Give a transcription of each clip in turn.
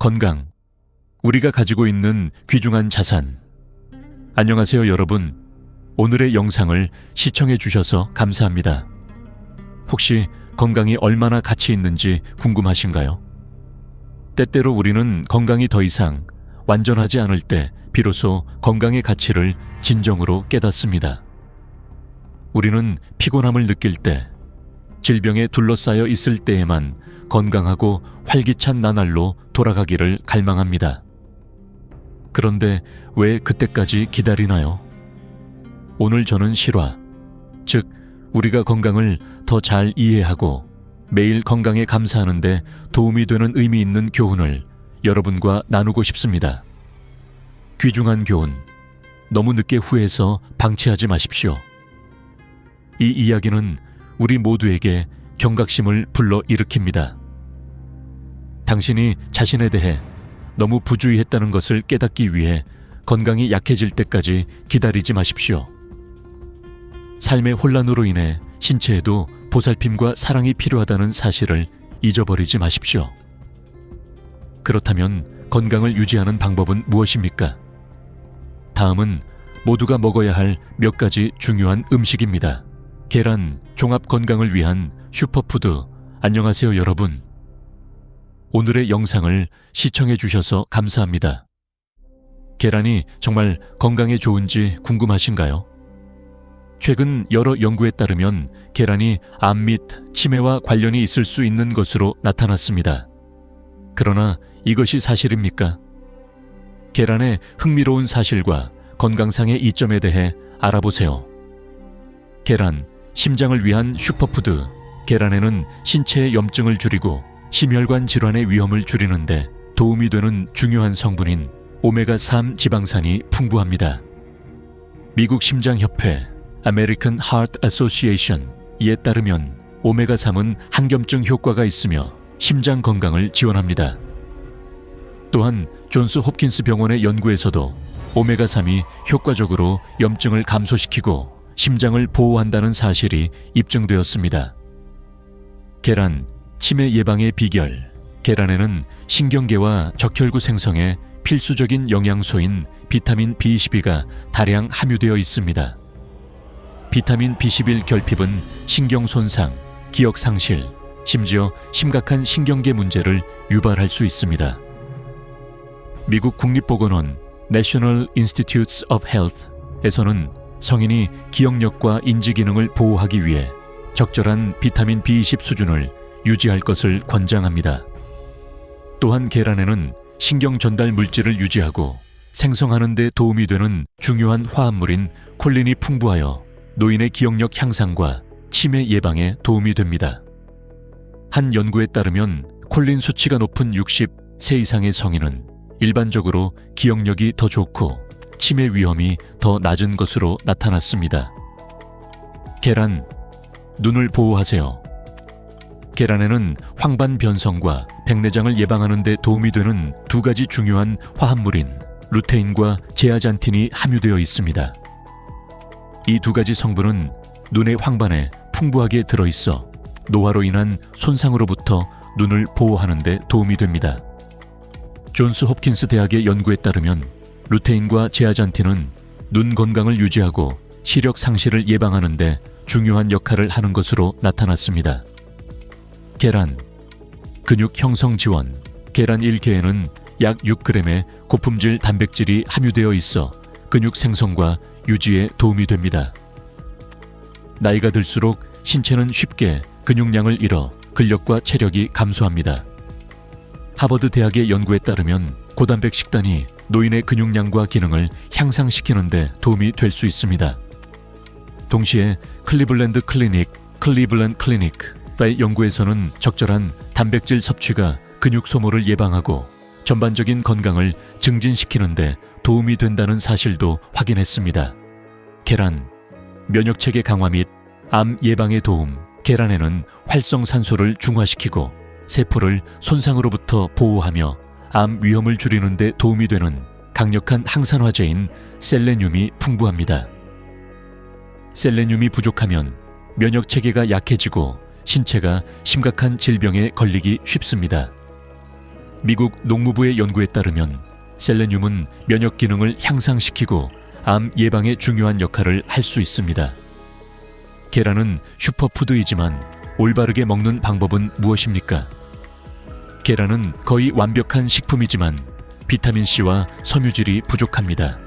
건강. 우리가 가지고 있는 귀중한 자산. 안녕하세요, 여러분. 오늘의 영상을 시청해 주셔서 감사합니다. 혹시 건강이 얼마나 가치 있는지 궁금하신가요? 때때로 우리는 건강이 더 이상 완전하지 않을 때 비로소 건강의 가치를 진정으로 깨닫습니다. 우리는 피곤함을 느낄 때, 질병에 둘러싸여 있을 때에만 건강하고 활기찬 나날로 돌아가기를 갈망합니다. 그런데 왜 그때까지 기다리나요? 오늘 저는 실화, 즉, 우리가 건강을 더 잘 이해하고 매일 건강에 감사하는데 도움이 되는 의미 있는 교훈을 여러분과 나누고 싶습니다. 귀중한 교훈, 너무 늦게 후회해서 방치하지 마십시오. 이 이야기는 우리 모두에게 경각심을 불러 일으킵니다. 당신이 자신에 대해 너무 부주의했다는 것을 깨닫기 위해 건강이 약해질 때까지 기다리지 마십시오. 삶의 혼란으로 인해 신체에도 보살핌과 사랑이 필요하다는 사실을 잊어버리지 마십시오. 그렇다면 건강을 유지하는 방법은 무엇입니까? 다음은 모두가 먹어야 할 몇 가지 중요한 음식입니다. 계란, 종합 건강을 위한 슈퍼푸드. 안녕하세요, 여러분. 오늘의 영상을 시청해 주셔서 감사합니다. 계란이 정말 건강에 좋은지 궁금하신가요? 최근 여러 연구에 따르면 계란이 암 및 치매와 관련이 있을 수 있는 것으로 나타났습니다. 그러나 이것이 사실입니까? 계란의 흥미로운 사실과 건강상의 이점에 대해 알아보세요. 계란, 심장을 위한 슈퍼푸드. 계란에는 신체의 염증을 줄이고 심혈관 질환의 위험을 줄이는데 도움이 되는 중요한 성분인 오메가3 지방산이 풍부합니다. 미국 심장협회 American Heart Association 이에 따르면 오메가3은 항염증 효과가 있으며 심장 건강을 지원합니다. 또한 존스 홉킨스 병원의 연구에서도 오메가3이 효과적으로 염증을 감소시키고 심장을 보호한다는 사실이 입증되었습니다. 계란, 치매 예방의 비결. 계란에는 신경계와 적혈구 생성에 필수적인 영양소인 비타민 B12가 다량 함유되어 있습니다. 비타민 B11 결핍은 신경 손상, 기억 상실, 심지어 심각한 신경계 문제를 유발할 수 있습니다. 미국 국립보건원 National Institutes of Health에서는 성인이 기억력과 인지 기능을 보호하기 위해 적절한 비타민 B20 수준을 유지할 것을 권장합니다. 또한 계란에는 신경 전달 물질을 유지하고 생성하는 데 도움이 되는 중요한 화합물인 콜린이 풍부하여 노인의 기억력 향상과 치매 예방에 도움이 됩니다. 한 연구에 따르면 콜린 수치가 높은 60세 이상의 성인은 일반적으로 기억력이 더 좋고 치매 위험이 더 낮은 것으로 나타났습니다. 계란, 눈을 보호하세요. 계란에는 황반 변성과 백내장을 예방하는 데 도움이 되는 두 가지 중요한 화합물인 루테인과 제아잔틴이 함유되어 있습니다. 이 두 가지 성분은 눈의 황반에 풍부하게 들어 있어 노화로 인한 손상으로부터 눈을 보호하는 데 도움이 됩니다. 존스 홉킨스 대학의 연구에 따르면 루테인과 제아잔틴은 눈 건강을 유지하고 시력 상실을 예방하는 데 중요한 역할을 하는 것으로 나타났습니다. 계란 근육 형성 지원 계란 1개에는 약 6g의 고품질 단백질이 함유되어 있어 근육 생성과 유지에 도움이 됩니다. 나이가 들수록 신체는 쉽게 근육량을 잃어 근력과 체력이 감소합니다. 하버드 대학의 연구에 따르면 고단백 식단이 노인의 근육량과 기능을 향상시키는데 도움이 될 수 있습니다. 동시에 클리블랜드 클리닉, 클리블랜드 클리닉 의 연구에서는 적절한 단백질 섭취가 근육 소모를 예방하고 전반적인 건강을 증진시키는데 도움이 된다는 사실도 확인했습니다. 계란, 면역체계 강화 및 암 예방에 도움. 계란에는 활성산소를 중화시키고 세포를 손상으로부터 보호하며 암 위험을 줄이는 데 도움이 되는 강력한 항산화제인 셀레늄이 풍부합니다. 셀레늄이 부족하면 면역 체계가 약해지고 신체가 심각한 질병에 걸리기 쉽습니다. 미국 농무부의 연구에 따르면 셀레늄은 면역 기능을 향상시키고 암 예방에 중요한 역할을 할 수 있습니다. 계란은 슈퍼푸드이지만 올바르게 먹는 방법은 무엇입니까? 계란은 거의 완벽한 식품이지만 비타민C와 섬유질이 부족합니다.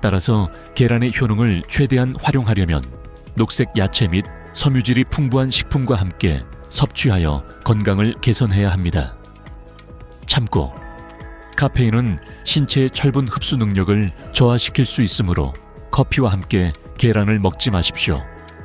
따라서 계란의 효능을 최대한 활용하려면 녹색 야채 및 섬유질이 풍부한 식품과 함께 섭취하여 건강을 개선해야 합니다. 참고 카페인은 신체의 철분 흡수 능력을 저하시킬 수 있으므로 커피와 함께 계란을 먹지 마십시오.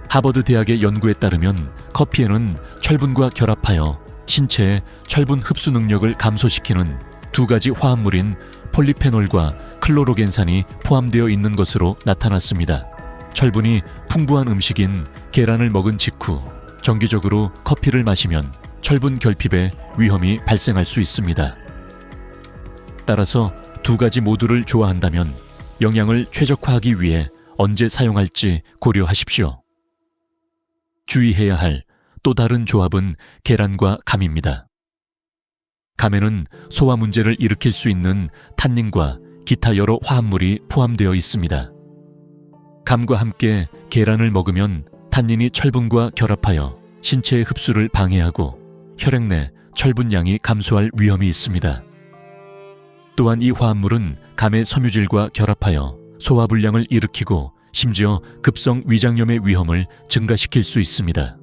하버드 대학의 연구에 따르면 커피에는 철분과 결합하여 신체의 철분 흡수 능력을 감소시키는 두 가지 화합물인 폴리페놀과 클로로겐산이 포함되어 있는 것으로 나타났습니다. 철분이 풍부한 음식인 계란을 먹은 직후 정기적으로 커피를 마시면 철분 결핍의 위험이 발생할 수 있습니다. 따라서 두 가지 모두를 좋아한다면 영양을 최적화하기 위해 언제 사용할지 고려하십시오. 주의해야 할 또 다른 조합은 계란과 감입니다. 감에는 소화 문제를 일으킬 수 있는 탄닌과 기타 여러 화합물이 포함되어 있습니다. 감과 함께 계란을 먹으면 탄닌이 철분과 결합하여 신체의 흡수를 방해하고 혈액 내 철분량이 감소할 위험이 있습니다. 또한 이 화합물은 감의 섬유질과 결합하여 소화불량을 일으키고 심지어 급성 위장염의 위험을 증가시킬 수 있습니다.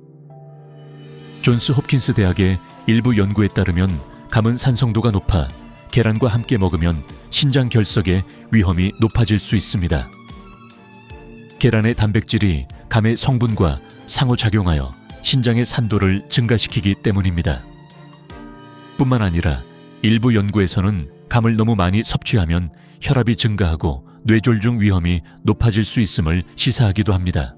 존스 홉킨스 대학의 일부 연구에 따르면 감은 산성도가 높아 계란과 함께 먹으면 신장 결석의 위험이 높아질 수 있습니다. 계란의 단백질이 감의 성분과 상호작용하여 신장의 산도를 증가시키기 때문입니다. 뿐만 아니라 일부 연구에서는 감을 너무 많이 섭취하면 혈압이 증가하고 뇌졸중 위험이 높아질 수 있음을 시사하기도 합니다.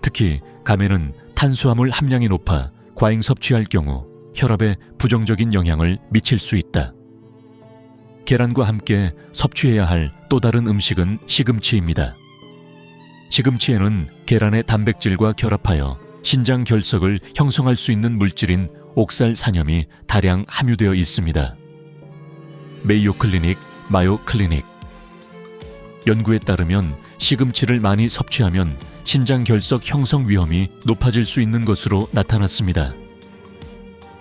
특히 감에는 탄수화물 함량이 높아 과잉 섭취할 경우 혈압에 부정적인 영향을 미칠 수 있다. 계란과 함께 섭취해야 할 또 다른 음식은 시금치입니다. 시금치에는 계란의 단백질과 결합하여 신장 결석을 형성할 수 있는 물질인 옥살산염이 다량 함유되어 있습니다. 메이오 클리닉, 마요 클리닉 연구에 따르면 시금치를 많이 섭취하면 신장 결석 형성 위험이 높아질 수 있는 것으로 나타났습니다.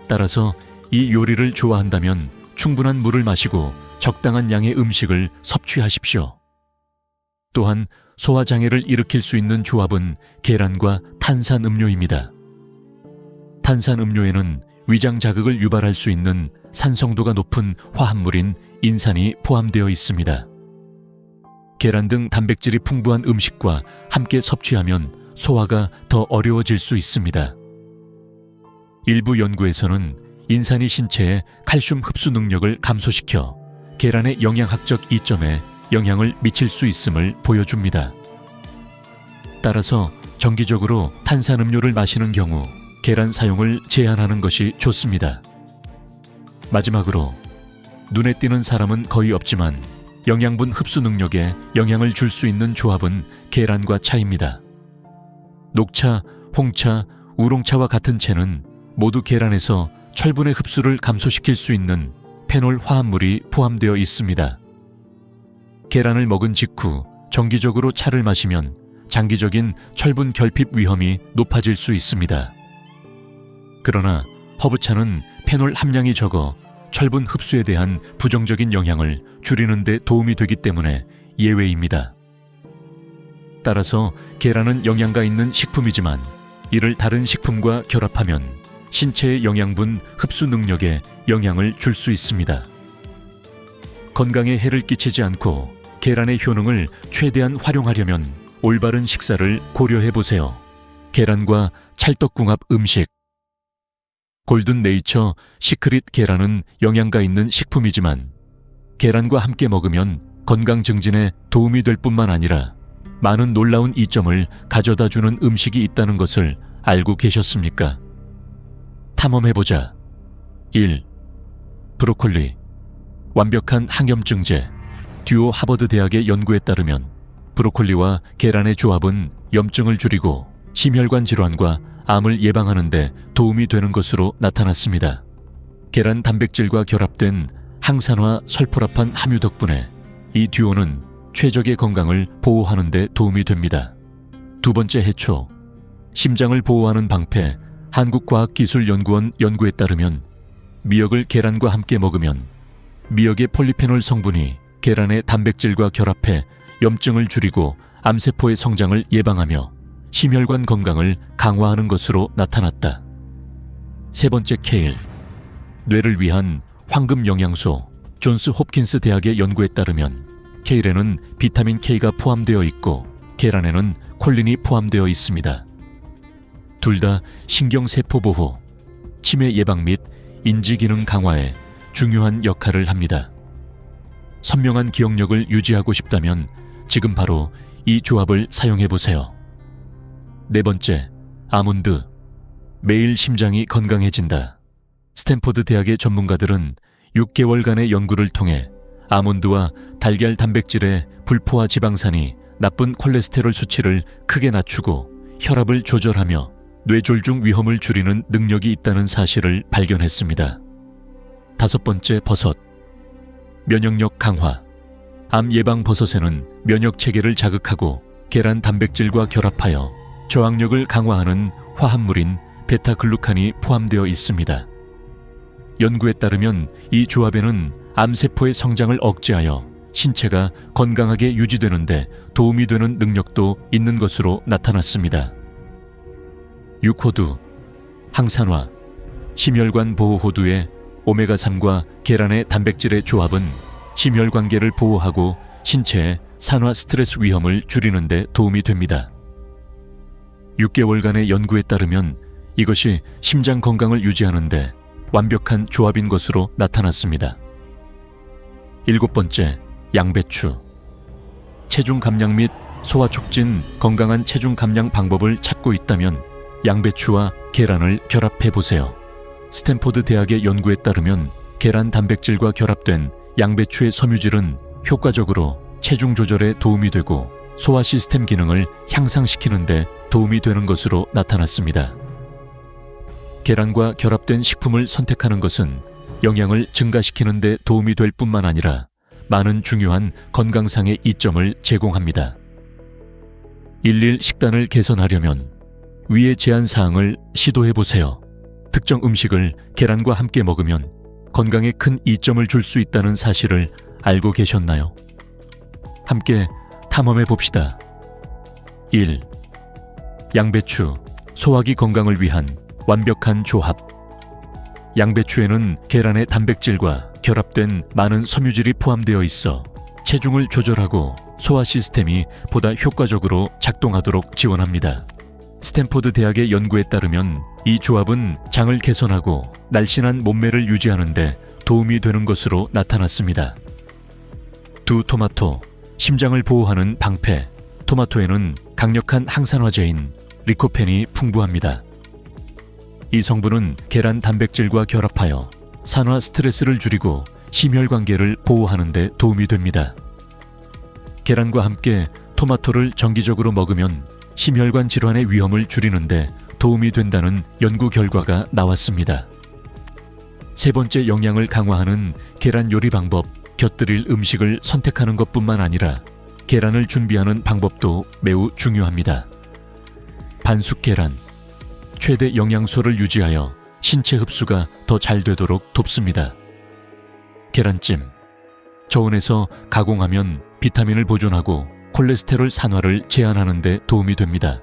따라서 이 요리를 좋아한다면 충분한 물을 마시고 적당한 양의 음식을 섭취하십시오. 또한 소화장애를 일으킬 수 있는 조합은 계란과 탄산음료입니다. 탄산음료에는 위장 자극을 유발할 수 있는 산성도가 높은 화합물인 인산이 포함되어 있습니다. 계란 등 단백질이 풍부한 음식과 함께 섭취하면 소화가 더 어려워질 수 있습니다. 일부 연구에서는 인산이 신체의 칼슘 흡수 능력을 감소시켜 계란의 영양학적 이점에 영향을 미칠 수 있음을 보여줍니다. 따라서 정기적으로 탄산음료를 마시는 경우 계란 사용을 제한하는 것이 좋습니다. 마지막으로 눈에 띄는 사람은 거의 없지만 영양분 흡수 능력에 영향을 줄 수 있는 조합은 계란과 차입니다. 녹차, 홍차, 우롱차와 같은 채는 모두 계란에서 철분의 흡수를 감소시킬 수 있는 페놀 화합물이 포함되어 있습니다. 계란을 먹은 직후 정기적으로 차를 마시면 장기적인 철분 결핍 위험이 높아질 수 있습니다. 그러나 허브차는 페놀 함량이 적어 철분 흡수에 대한 부정적인 영향을 줄이는 데 도움이 되기 때문에 예외입니다. 따라서 계란은 영양가 있는 식품이지만 이를 다른 식품과 결합하면 신체의 영양분 흡수 능력에 영향을 줄 수 있습니다. 건강에 해를 끼치지 않고 계란의 효능을 최대한 활용하려면 올바른 식사를 고려해 보세요. 계란과 찰떡궁합 음식. 골든 네이처 시크릿 계란은 영양가 있는 식품이지만 계란과 함께 먹으면 건강 증진에 도움이 될 뿐만 아니라 많은 놀라운 이점을 가져다 주는 음식이 있다는 것을 알고 계셨습니까? 탐험해보자. 1. 브로콜리. 완벽한 항염증제. 듀오 하버드 대학의 연구에 따르면 브로콜리와 계란의 조합은 염증을 줄이고 심혈관 질환과 암을 예방하는 데 도움이 되는 것으로 나타났습니다. 계란 단백질과 결합된 항산화 설포라판 함유 덕분에 이 듀오는 최적의 건강을 보호하는 데 도움이 됩니다. 두 번째 해초. 심장을 보호하는 방패 한국과학기술연구원 연구에 따르면 미역을 계란과 함께 먹으면 미역의 폴리페놀 성분이 계란의 단백질과 결합해 염증을 줄이고 암세포의 성장을 예방하며 심혈관 건강을 강화하는 것으로 나타났다. 세 번째 케일. 뇌를 위한 황금 영양소 존스 홉킨스 대학의 연구에 따르면 케일에는 비타민 K가 포함되어 있고 계란에는 콜린이 포함되어 있습니다. 둘 다 신경세포 보호, 치매 예방 및 인지 기능 강화에 중요한 역할을 합니다. 선명한 기억력을 유지하고 싶다면 지금 바로 이 조합을 사용해 보세요. 네 번째, 아몬드. 매일 심장이 건강해진다. 스탠포드 대학의 전문가들은 6개월간의 연구를 통해 아몬드와 달걀 단백질의 불포화 지방산이 나쁜 콜레스테롤 수치를 크게 낮추고 혈압을 조절하며 뇌졸중 위험을 줄이는 능력이 있다는 사실을 발견했습니다. 다섯 번째 버섯. 면역력 강화. 암 예방 버섯에는 면역 체계를 자극하고 계란 단백질과 결합하여 저항력을 강화하는 화합물인 베타글루칸이 포함되어 있습니다. 연구에 따르면 이 조합에는 암세포의 성장을 억제하여 신체가 건강하게 유지되는데 도움이 되는 능력도 있는 것으로 나타났습니다. 육호두, 항산화, 심혈관 보호 호두의 오메가3과 계란의 단백질의 조합은 심혈 관계를 보호하고 신체의 산화 스트레스 위험을 줄이는 데 도움이 됩니다. 6개월간의 연구에 따르면 이것이 심장 건강을 유지하는데 완벽한 조합인 것으로 나타났습니다. 일곱 번째, 양배추. 체중 감량 및 소화 촉진 건강한 체중 감량 방법을 찾고 있다면 양배추와 계란을 결합해 보세요. 스탠포드 대학의 연구에 따르면 계란 단백질과 결합된 양배추의 섬유질은 효과적으로 체중 조절에 도움이 되고 소화 시스템 기능을 향상시키는데 도움이 되는 것으로 나타났습니다. 계란과 결합된 식품을 선택하는 것은 영양을 증가시키는 데 도움이 될 뿐만 아니라 많은 중요한 건강상의 이점을 제공합니다. 일일 식단을 개선하려면 위의 제한 사항을 시도해 보세요. 특정 음식을 계란과 함께 먹으면 건강에 큰 이점을 줄 수 있다는 사실을 알고 계셨나요? 함께 탐험해 봅시다. 1. 양배추, 소화기 건강을 위한 완벽한 조합. 양배추에는 계란의 단백질과 결합된 많은 섬유질이 포함되어 있어 체중을 조절하고 소화 시스템이 보다 효과적으로 작동하도록 지원합니다. 스탠포드 대학의 연구에 따르면 이 조합은 장을 개선하고 날씬한 몸매를 유지하는데 도움이 되는 것으로 나타났습니다. 두 토마토, 심장을 보호하는 방패. 토마토에는 강력한 항산화제인 리코펜이 풍부합니다. 이 성분은 계란 단백질과 결합하여 산화 스트레스를 줄이고 심혈 관계를 보호하는 데 도움이 됩니다. 계란과 함께 토마토를 정기적으로 먹으면 심혈관 질환의 위험을 줄이는데 도움이 된다는 연구 결과가 나왔습니다. 세 번째 영양을 강화하는 계란 요리 방법, 곁들일 음식을 선택하는 것뿐만 아니라 계란을 준비하는 방법도 매우 중요합니다. 반숙 계란, 최대 영양소를 유지하여 신체 흡수가 더 잘 되도록 돕습니다. 계란찜, 저온에서 가공하면 비타민을 보존하고 콜레스테롤 산화를 제한하는 데 도움이 됩니다.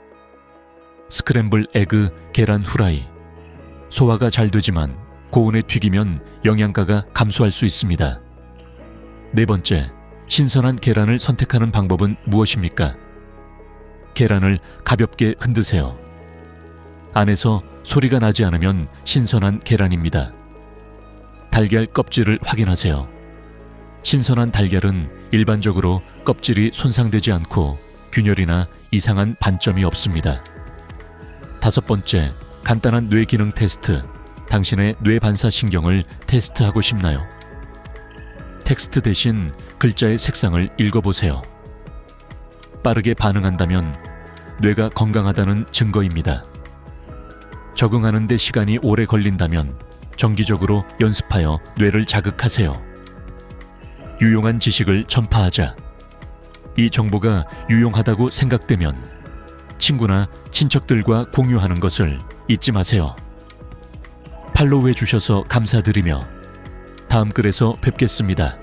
스크램블 에그 계란 후라이. 소화가 잘 되지만 고온에 튀기면 영양가가 감소할 수 있습니다. 네 번째, 신선한 계란을 선택하는 방법은 무엇입니까? 계란을 가볍게 흔드세요. 안에서 소리가 나지 않으면 신선한 계란입니다. 달걀 껍질을 확인하세요. 신선한 달걀은 일반적으로 껍질이 손상되지 않고 균열이나 이상한 반점이 없습니다. 다섯 번째, 간단한 뇌 기능 테스트. 당신의 뇌 반사 신경을 테스트하고 싶나요? 텍스트 대신 글자의 색상을 읽어보세요. 빠르게 반응한다면 뇌가 건강하다는 증거입니다. 적응하는 데 시간이 오래 걸린다면 정기적으로 연습하여 뇌를 자극하세요. 유용한 지식을 전파하자. 이 정보가 유용하다고 생각되면 친구나 친척들과 공유하는 것을 잊지 마세요. 팔로우해 주셔서 감사드리며 다음 글에서 뵙겠습니다.